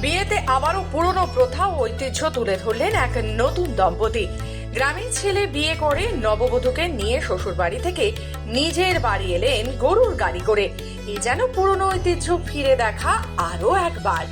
বিয়েতে আবারও পুরনো প্রথা ও ঐতিহ্য তুলে ধরলেন এক নতুন দম্পতি। গ্রামের ছেলে বিয়ে করে নববধূকে নিয়ে শ্বশুর বাড়ি থেকে নিজের বাড়ি এলেন গরুর গাড়ি করে। এ যেন পুরনো ঐতিহ্য ফিরে দেখা আরও একবার।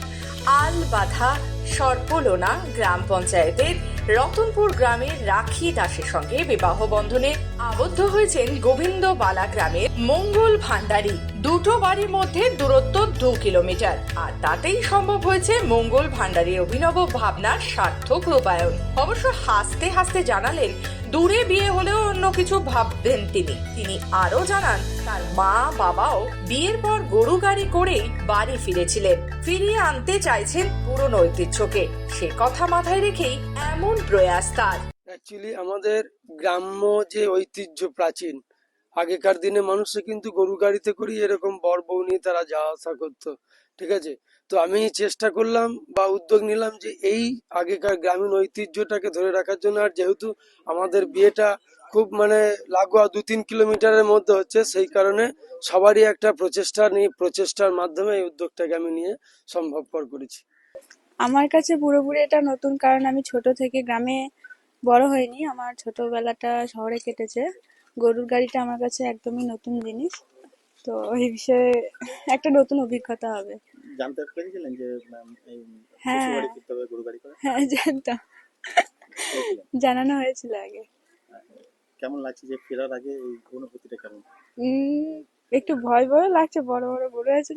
আল বাধা সর্বলোনা গ্রাম পঞ্চায়েতের রতনপুর গ্রামের রাখি দাসের সঙ্গে বিবাহ বন্ধনে আবদ্ধ হয়েছেন গোবিন্দ বালা গ্রামের মঙ্গল ভান্ডারী। দুটো বাড়ির মধ্যে দূরত্ব দু কিলোমিটার। আর তাতেই সম্ভব হয়েছে মঙ্গল ভান্ডারীর অভিনব ভাবনার সার্থক রূপায়ণ। অবশ্য হাসতে হাসতে জানালেন, দূরে বিয়ে হলেও কিছু ভাববেন তিনি। তিনি আরও জানান, তার মা, বাবাও বিয়ের পর গরু গাড়ি করেই বাড়ি ফিরেছিলেন। ফিরিয়ে আনতে চাইছেন পুরনো ঐতিহ্যকে। সে কথা মাথায় রেখেই এমন প্রয়াস তার। অ্যাকচুয়ালি আমাদের গ্রাম্য যে ঐতিহ্য প্রাচীন আগেকার দিনে মানুষে কিন্তু গরু গাড়িতে করেই এরকম বর বউ নিয়ে তারা যাওয়া আসা করতো, ঠিক আছে? তো আমি চেষ্টা করলাম বা উদ্যোগ নিলাম যে এই আগেকার গ্রামীণ ঐতিহ্যটাকে ধরে রাখার জন্য। আর যেহেতু আমাদের বিয়েটা খুব মানে লাগোয়া দু তিন কিলোমিটারের মধ্যে হচ্ছে, সেই কারণে সবারই একটা প্রচেষ্টা নিয়ে, প্রচেষ্টার মাধ্যমে এই উদ্যোগটাকে আমি নিয়ে সম্ভবপর করেছি। আমার কাছে পুরোপুরি এটা নতুন, কারণ আমি ছোট থেকে গ্রামে বড় হইনি। আমার ছোটবেলাটা শহরে কেটেছে। গরুর গাড়িটা আমার কাছে একদমই নতুন জিনিস। তো এই বিষয়ে একটা নতুন অভিজ্ঞতা হবে। জানতে পেরেছিলেন যে হ্যাঁ। হ্যাঁ জানতাম। জানানো হয়েছিল আগে। কেমন লাগছে যে ফেরার আগে এই অনুভূতিটা কেমন? একটু ভয় ভয় লাগছে বড় বড় গরু আছে